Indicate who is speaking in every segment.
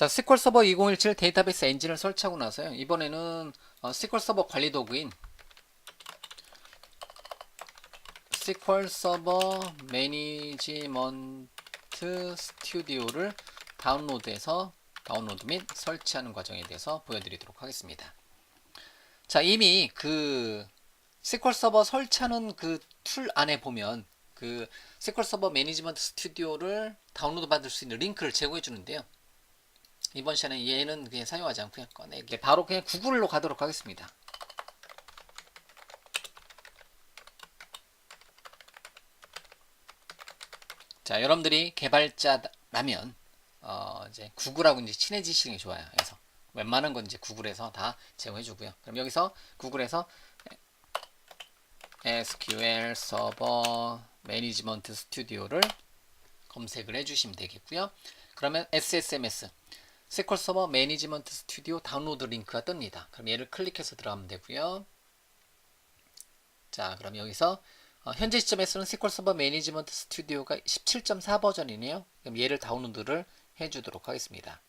Speaker 1: 자, SQL 서버 2017 데이터베이스 엔진을 설치하고 나서요. 이번에는 어, SQL 서버 관리 도구인 SQL 서버 매니지먼트 스튜디오를 다운로드해서 다운로드 및 설치하는 과정에 대해서 보여드리도록 하겠습니다. 자, 이미 그 SQL 서버 설치하는 그 툴 안에 보면 그 SQL 서버 매니지먼트 스튜디오를 다운로드 받을 수 있는 링크를 제공해 주는데요. 이번 시간에 얘는 그냥 사용하지 않고요. 꺼내 바로 그냥 구글로 가도록 하겠습니다. 자, 여러분들이 개발자라면 어, 이제 구글하고 이제 친해지시는 게 좋아요. 그래서 웬만한 건 이제 구글에서 다 제공해 주고요. 그럼 여기서 구글에서 SQL 서버 매니지먼트 스튜디오를 검색을 해 주시면 되겠고요. 그러면 SSMS SQL 서버 매니지먼트 스튜디오 다운로드 링크가 뜹니다. 그럼 얘를 클릭해서 들어가면 되고요. 자, 그럼 여기서 어, 현재 시점에서는 SQL 서버 매니지먼트 스튜디오가 17.4 버전이네요. 그럼 얘를 다운로드를 해주도록 하겠습니다.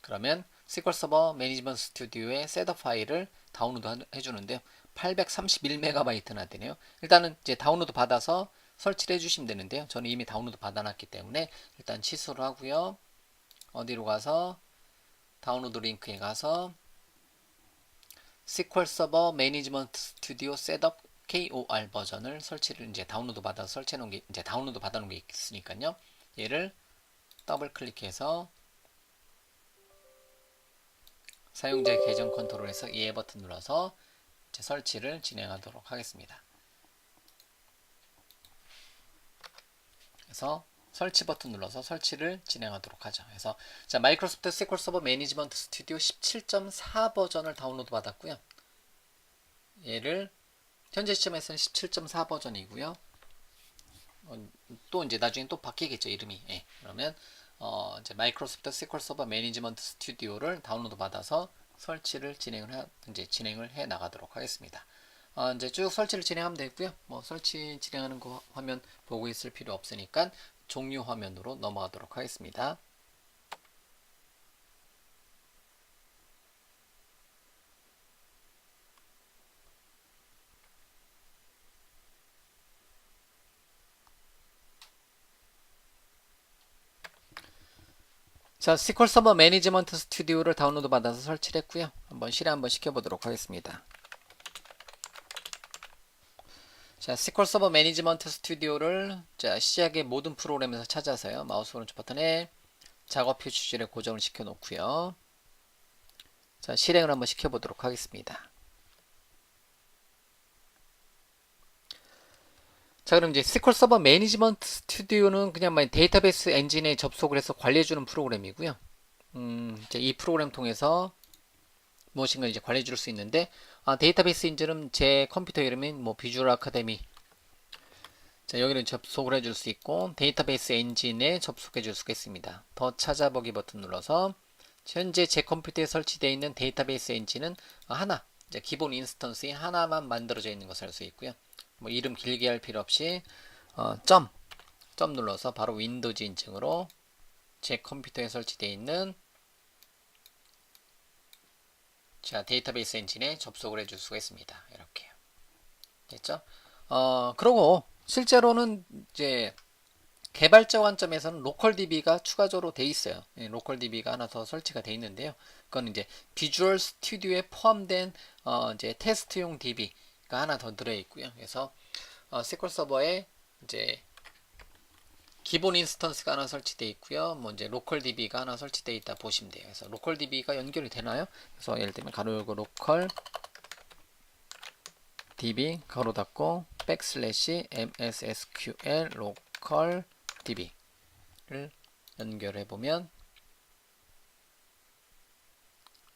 Speaker 1: 그러면 SQL 서버 매니지먼트 스튜디오의 셋업 파일을 다운로드 해주는데요. 831MB나 되네요. 일단은 이제 다운로드 받아서 설치를 해주시면 되는데요. 저는 이미 다운로드 받아놨기 때문에 일단 취소를 하고요. 어디로 가서 다운로드 링크에 가서 SQL 서버 매니지먼트 스튜디오 셋업 KOR 버전을 설치를 이제 다운로드 받아서 설치해 놓은 게 이제 다운로드 받아 놓은 게 있으니까요. 얘를 더블 클릭해서 사용자 계정 컨트롤에서 예 버튼 눌러서 설치를 진행하도록 하겠습니다. 그래서 설치 버튼 눌러서 설치를 진행하도록 하죠. 그래서 자 마이크로소프트 SQL 서버 매니지먼트 스튜디오 17.4 버전을 다운로드 받았고요. 얘를 현재 시점에서는 17.4 버전이고요. 어, 또 이제 나중에 또 바뀌겠죠 이름이. 예, 그러면 어, 이제 마이크로소프트 SQL 서버 매니지먼트 스튜디오를 다운로드 받아서 설치를 진행을 해, 이제 진행을 해 나가도록 하겠습니다. 어, 이제 쭉 설치를 진행하면 되고요. 뭐 설치 진행하는 거 화면 보고 있을 필요 없으니까 종료 화면으로 넘어가도록 하겠습니다. 자, SQL 서버 매니지먼트 스튜디오를 다운로드 받아서 설치를 했고요. 한번 실행 한번 시켜보도록 하겠습니다. 자, SQL 서버 매니지먼트 스튜디오를 자, 시작의 모든 프로그램에서 찾아서요. 마우스 오른쪽 버튼에 작업 표시줄에 고정을 시켜 놓고요. 자, 실행을 한번 시켜 보도록 하겠습니다. 자 그럼 이제 SQL 서버 매니지먼트 스튜디오는 그냥 데이터베이스 엔진에 접속을 해서 관리해 주는 프로그램이고요. 음, 이제 이 프로그램 통해서 무엇인가 이제 관리해 줄 수 있는데 아, 데이터베이스 엔진은 제 컴퓨터 이름인 뭐 비주얼 아카데미 자 여기는 접속을 해줄 수 있고 데이터베이스 엔진에 접속해 줄 수가 있습니다. 더 찾아보기 버튼 눌러서 현재 제 컴퓨터에 설치되어 있는 데이터베이스 엔진은 하나 기본 인스턴스에 하나만 만들어져 있는 것을 알 수 있고요. 뭐 이름 길게 할 필요 없이 어, 점, 점 눌러서 바로 윈도우즈 인증으로 제 컴퓨터에 설치되어 있는 자 데이터베이스 엔진에 접속을 해줄 수가 있습니다. 이렇게 됐죠? 어 그러고 실제로는 이제 개발자 관점에서는 로컬 DB가 추가적으로 돼 있어요. 예, 로컬 DB가 하나 더 설치가 돼 있는데요. 그건 이제 비주얼 스튜디오에 포함된 어, 이제 테스트용 DB 하나 더 들어 있고요. 그래서 어, SQL 서버에 이제 기본 인스턴스가 하나 설치되어 있고요. 뭐 이제 로컬 DB가 하나 설치되어 있다 보시면 돼요. 그래서 로컬 DB가 연결이 되나요? 그래서 예를 들면 가로 열고 로컬 DB 가로 닫고 백슬래시 MSSQL 로컬 DB를 연결해 보면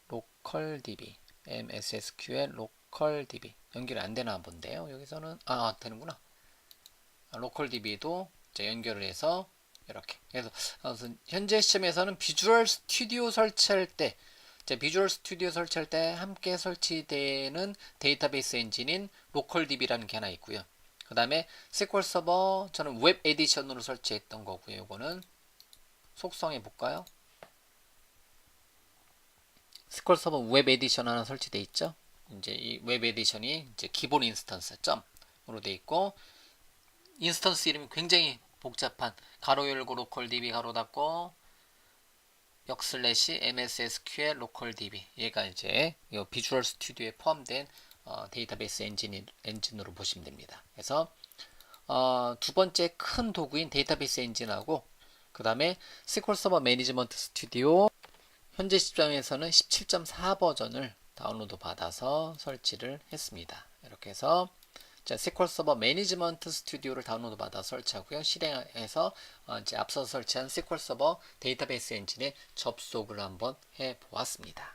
Speaker 1: 로컬 DB MSSQL 로컬 DB 연결이 안 되나 본데요. 여기서는 아 되는구나. 아, 로컬 DB도 연결을 해서 이렇게 그래서 현재 시점에서는 비주얼 스튜디오 설치할 때 비주얼 스튜디오 설치할 때 함께 설치되는 데이터베이스 엔진인 로컬 DB라는 게 하나 있고요. 그 다음에 SQL 서버 저는 웹 에디션으로 설치했던 거고요. 이거는 속성해 볼까요? 스콜 서버 웹 에디션 하나 설치돼 있죠. 이제 이 웹 에디션이 이제 기본 인스턴스 점으로 돼 있고 인스턴스 이름이 굉장히 복잡한 가로 열고 로컬 db 가로 닫고 역 슬래시 msSQL 로컬 db 얘가 이제 이 비주얼 스튜디오에 포함된 어, 데이터베이스 엔진 엔진으로 보시면 됩니다. 그래서 어, 두 번째 큰 도구인 데이터베이스 엔진하고 그 다음에 SQL 서버 매니지먼트 스튜디오 현재 시점에서는 17.4 버전을 다운로드 받아서 설치를 했습니다. 이렇게 해서 자, SQL 서버 매니지먼트 스튜디오를 다운로드 받아 설치하고요. 실행해서 어, 이제 앞서 설치한 SQL 서버 데이터베이스 엔진에 접속을 한번 해 보았습니다.